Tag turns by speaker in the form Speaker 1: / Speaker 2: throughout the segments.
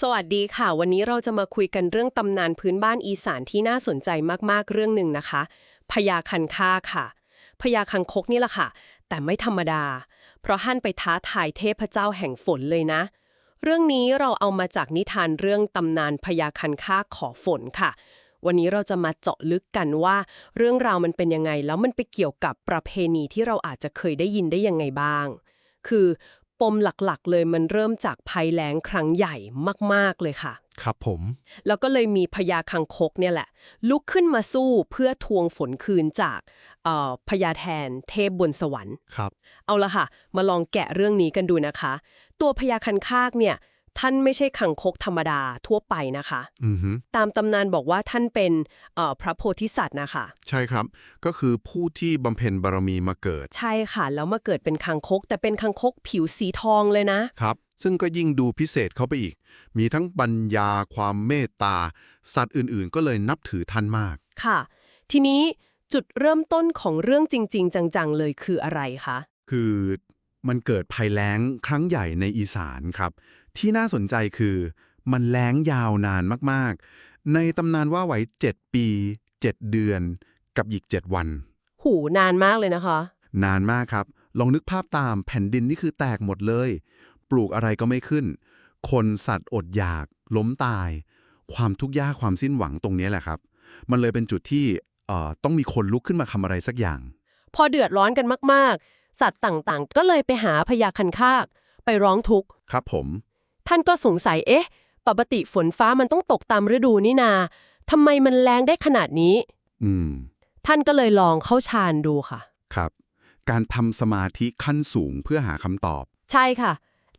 Speaker 1: สวัสดีค่ะ วันนี้เราจะมาคุยกันเรื่องตำนานพื้นบ้านอีสานที่น่าสนใจมากๆเรื่องหนึ่งนะคะพญาคันคาค่ะพญาคังคกนี่แหละค่ะ แต่ไม่ธรรมดา เพราะท่านไปท้าทายเทพเจ้าแห่งฝนเลยนะ เรื่องนี้เราเอามาจากนิทานเรื่องตำนานพญาคันคาขอฝนค่ะ วันนี้เราจะมาเจาะลึกกันว่า เรื่องราวมันเป็นยังไงแล้วมันไปเกี่ยวกับประเพณีที่เราอาจจะเคยได้ยินได้ยังไงบ้าง คือ มหลักๆ เลยมันเริ่มจากภัยแล้งครั้งใหญ่มาก ๆ เลยค่ะ
Speaker 2: ครับผม
Speaker 1: แล้วก็เลยมีพญาคังคกเนี่ยแหละ ลุกขึ้นมาสู้เพื่อทวงฝนคืนจากเอ่อพญาแทนเทพบนสวรรค์
Speaker 2: ครับ
Speaker 1: เอาละค่ะ มาลองแกะเรื่องนี้กันดูนะคะ ตัวพญาคันคากเนี่ย ท่านไม่ใช่คังคกธรรมดาทั่วไปนะคะ
Speaker 2: อือฮึ
Speaker 1: ตามตำนานบอกว่าท่านเป็นเอ่อพระโพธิสัตว์นะคะ
Speaker 2: ใช่ครับ ก็คือผู้ที่บำเพ็ญบารมีมาเกิด
Speaker 1: ใช่ค่ะ แล้วมาเกิดเป็นคังคก แต่เป็นคังคกผิวสีทองเลยนะ
Speaker 2: ครับ ซึ่งก็ยิ่งดูพิเศษเข้าไปอีก มีทั้งปัญญาความเมตตา สัตว์อื่นๆ ก็เลยนับถือท่านมาก
Speaker 1: ค่ะ ทีนี้จุดเริ่มต้นของเรื่องจริง ๆ จังๆ เลยคืออะไรคะ
Speaker 2: คือมันเกิดภัยแล้งครั้งใหญ่ในอีสานครับ ที่น่าสนใจคือมันแล้งยาวนานมากๆ ในตำนานว่าไว้ 7 ปี 7 เดือน กับอีก 7 วัน
Speaker 1: หูนานมากเลยนะคะ
Speaker 2: นานมากครับ ลองนึกภาพตามแผ่นดินนี่คือแตกหมดเลย ปลูกอะไรก็ไม่ขึ้น คนสัตว์อดอยาก ล้มตาย ความทุกข์ยากความสิ้นหวังตรงนี้แหละครับ มันเลยเป็นจุดที่เอ่อต้องมีคนลุกขึ้นมาทำอะไรสักอย่าง
Speaker 1: พอเดือดร้อนกันมาก ๆ สัตว์ต่างๆ ก็เลยไปหาพญาคันคาก ไปร้องทุกข์
Speaker 2: ครับผม
Speaker 1: ท่านก็สงสัยเอ๊ะ ปกติฝนฟ้ามันต้องตกตามฤดูนี่นาทำไมมันแรงได้ขนาดนี้
Speaker 2: อืม
Speaker 1: ท่านก็เลยลองเข้าฌานดูค่ะ
Speaker 2: ครับ การทำสมาธิขั้นสูงเพื่อหาคำตอบ
Speaker 1: ใช่ค่ะ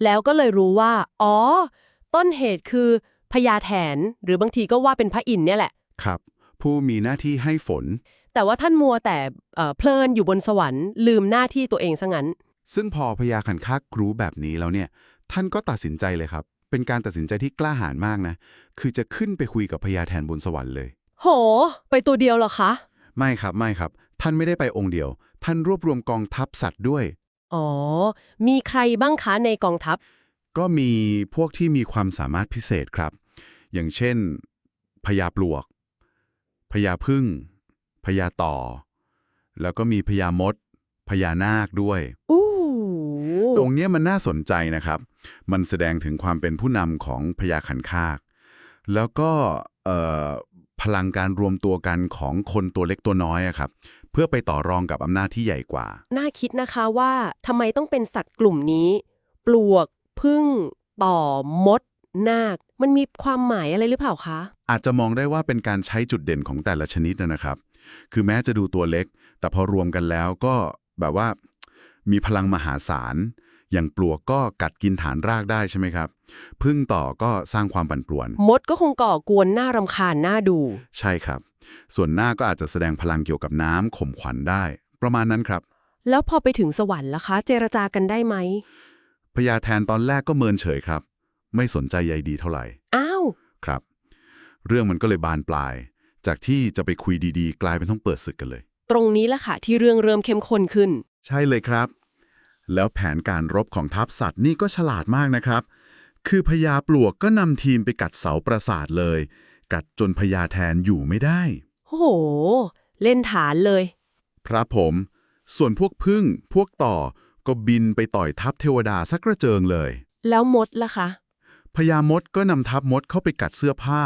Speaker 1: แล้วก็เลยรู้ว่า อ๋อ ต้นเหตุคือพญาแถน หรือบางทีก็ว่าเป็นพระอินทร์เนี่ยแหละ
Speaker 2: ครับ ผู้มีหน้าที่ให้ฝน
Speaker 1: แต่ว่าท่านมัวแต่เอ่อเพลินอยู่บนสวรรค์ลืมหน้าที่ตัวเองซะงั้น
Speaker 2: ซึ่งพอพญาขันคากรู้แบบนี้แล้วเนี่ย ท่านก็ตัดสินใจเลยครับ เป็นการตัดสินใจที่กล้าหาญมากนะ คือจะขึ้นไปคุยกับพญาแทนบนสวรรค์เลย
Speaker 1: โห ไปตัวเดียวเหรอคะ
Speaker 2: ไม่ครับไม่ครับ ท่านไม่ได้ไปองค์เดียว ท่านรวบรวมกองทัพสัตว์ด้วย
Speaker 1: อ๋อ มีใครบ้างคะในกองทัพ
Speaker 2: ก็มีพวกที่มีความสามารถพิเศษครับ อย่างเช่นพญาปลวกพญาพึ่งพญาต่อ แล้วก็มีพญามดพญานาคด้วย
Speaker 1: อู้
Speaker 2: ตรงเนี้ยมันน่าสนใจนะครับ มันแสดงถึงความเป็นผู้นำของพญาขันคาก แล้วก็เอ่อพลังการรวมตัวกันของคนตัวเล็กตัวน้อยอะครับ เพื่อไปต่อรองกับอำนาจที่ใหญ่กว่า
Speaker 1: น่าคิดนะคะว่าทำไมต้องเป็นสัตว์กลุ่มนี้ ปลวกพึ่งต่อมด นาค มันมีความหมายอะไรหรือเปล่าคะ
Speaker 2: อาจจะมองได้ว่าเป็นการใช้จุดเด่นของแต่ละชนิดนะนะครับ คือแม้จะดูตัวเล็ก แต่พอรวมกันแล้วก็แบบว่ามีพลังมหาศาล อย่างปลวกก็กัดกินฐานรากได้ใช่ไหมครับ พึ่งต่อก็สร้างความปั่นป่วน
Speaker 1: มดก็คงก่อกวนน่ารำคาญน่าดู
Speaker 2: ใช่ครับ ส่วนหน้าก็อาจจะแสดงพลังเกี่ยวกับน้ำข่มขวัญได้ ประมาณนั้นครับ
Speaker 1: แล้วพอไปถึงสวรรค์ล่ะคะ เจรจากันได้ไหม
Speaker 2: พญาแทนตอนแรกก็เมินเฉยครับ ไม่สนใจใยดีเท่าไหร่
Speaker 1: อ้าว
Speaker 2: ครับ เรื่องมันก็เลยบานปลาย จากที่จะไปคุยดีๆ กลายเป็นต้องเปิดศึกกันเลย
Speaker 1: ตรงนี้ล่ะค่ะที่เรื่องเริ่มเข้มข้นขึ้น
Speaker 2: ใช่เลยครับ แล้วแผนการรบของทัพสัตว์นี่ก็ฉลาดมากนะครับ คือพญาปลวกก็นำทีมไปกัดเสาปราสาทเลย กัดจนพญาแทนอยู่ไม่ได้
Speaker 1: โอ้โห เล่นฐานเลย
Speaker 2: ครับผม ส่วนพวกพึ่ง พวกต่อ ก็บินไปต่อยทัพเทวดาสักกระเจิงเลย
Speaker 1: แล้วมดล่ะคะ
Speaker 2: พญามดก็นำทัพมดเข้าไปกัดเสื้อผ้า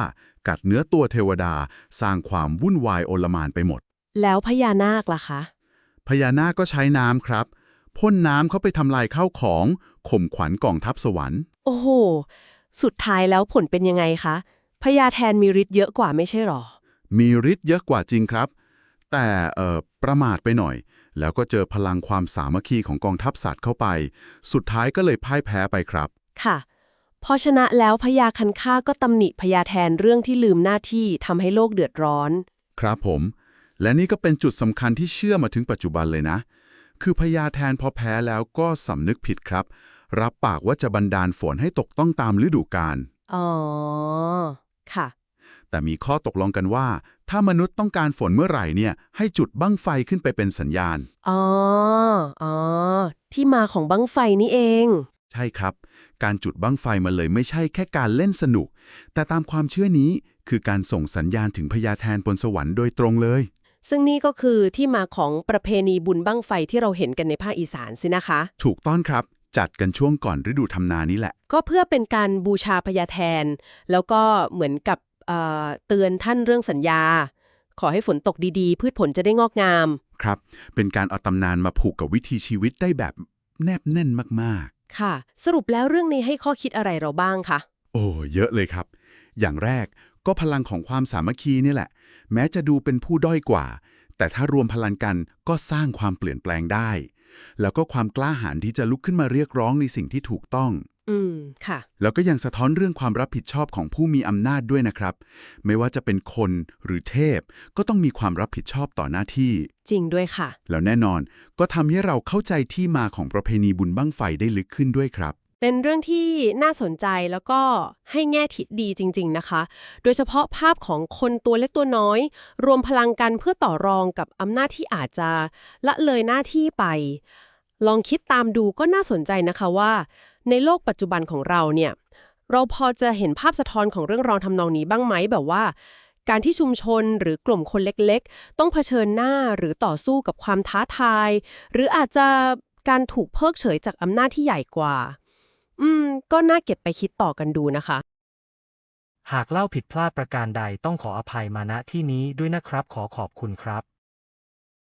Speaker 2: กัดเนื้อตัวเทวดา สร้างความวุ่นวายโอลหมานไปหมด
Speaker 1: แล้วพญานาคล่ะคะ
Speaker 2: พญานาคก็ใช้น้ำครับ พ่นน้ำเข้าไปทำลายข้าวของข่มขวัญกองทัพสวรรค์
Speaker 1: โอ้โห สุดท้ายแล้วผลเป็นยังไงคะพญาแทนมีฤทธิ์เยอะกว่าไม่ใช่หรอ
Speaker 2: มีฤทธิ์เยอะกว่าจริงครับ แต่เอ่อประมาทไปหน่อย แล้วก็เจอพลังความสามัคคีของกองทัพสัตว์เข้าไป สุดท้ายก็เลยพ่ายแพ้ไปครับ
Speaker 1: ค่ะพอชนะแล้วพญาคันค่าก็ตำหนิพญาแทนเรื่องที่ลืมหน้าที่ทำให้โลกเดือดร้อน
Speaker 2: ครับผม และนี่ก็เป็นจุดสำคัญที่เชื่อมาถึงปัจจุบันเลยนะ คือพญาแทนพอแพ้แล้วก็สำนึกผิดครับ รับปากว่าจะบันดาลฝนให้ตกต้องตามฤดูกาล
Speaker 1: อ๋อ ค่ะ
Speaker 2: แต่มีข้อตกลงกันว่า ถ้ามนุษย์ต้องการฝนเมื่อไหร่เนี่ย ให้จุดบั้งไฟขึ้นไปเป็นสัญญาณ
Speaker 1: อ๋อ อ๋อ ที่มาของบั้งไฟนี่เอง
Speaker 2: ใช่ครับ การจุดบั้งไฟมันเลยไม่ใช่แค่การเล่นสนุก แต่ตามความเชื่อนี้คือการส่งสัญญาณถึงพญาแทนบนสวรรค์โดยตรงเลย
Speaker 1: ซึ่งนี่ก็คือที่มาของประเพณีบุญบั้งไฟที่เราเห็นกันในภาคอีสานสินะคะ
Speaker 2: ถูกต้องครับ จัดกันช่วงก่อนฤดูทำนานี้แหละ
Speaker 1: ก็เพื่อเป็นการบูชาพญาแทน แล้วก็เหมือนกับเอ่อเตือนท่านเรื่องสัญญา ขอให้ฝนตกดีๆ พืชผลจะได้งอกงาม
Speaker 2: ครับ เป็นการเอาตำนานมาผูกกับวิถีชีวิตได้แบบแนบแน่นมาก
Speaker 1: ค่ะ สรุปแล้วเรื่องนี้ให้ข้อคิดอะไรเราบ้างคะ
Speaker 2: ๆ โอ้ เยอะเลยครับ อย่างแรก ก็พลังของความสามัคคีนี่แหละ แม้จะดูเป็นผู้ด้อยกว่า แต่ถ้ารวมพลังกันก็สร้างความเปลี่ยนแปลงได้ แล้วก็ความกล้าหาญที่จะลุกขึ้นมาเรียกร้องในสิ่งที่ถูกต้อง
Speaker 1: อืม ค่ะ
Speaker 2: แล้วก็ยังสะท้อนเรื่องความรับผิดชอบของผู้มีอำนาจด้วยนะครับ ไม่ว่าจะเป็นคนหรือเทพ ก็ต้องมีความรับผิดชอบต่อหน้าที่
Speaker 1: จริงด้วยค่ะ
Speaker 2: แล้วแน่นอนก็ทำให้เราเข้าใจที่มาของประเพณีบุญบั้งไฟได้ลึกขึ้นด้วยครับ
Speaker 1: เป็นเรื่องที่น่าสนใจแล้วก็ให้แง่ทิศดีจริง ๆนะคะ โดยเฉพาะภาพของคนตัวเล็กตัวน้อย รวมพลังกันเพื่อต่อรองกับอำนาจที่อาจจะละเลยหน้าที่ไป ลองคิดตามดูก็น่าสนใจนะคะว่า ในโลกปัจจุบันของเราเนี่ย เราพอจะเห็นภาพสะท้อนของเรื่องราวทำนองนี้บ้างไหมแบบว่า การที่ชุมชนหรือกลุ่มคนเล็กๆ ต้องเผชิญหน้าหรือต่อสู้กับความท้าทาย หรืออาจจะการถูกเพิกเฉยจากอำนาจที่ใหญ่กว่า อืม ก็น่าเก็บไปคิดต่อกันดูนะคะ
Speaker 3: หากเล่าผิดพลาดประการใดต้องขออภัยมาณที่นี้ด้วยนะครับขอขอบคุณครับ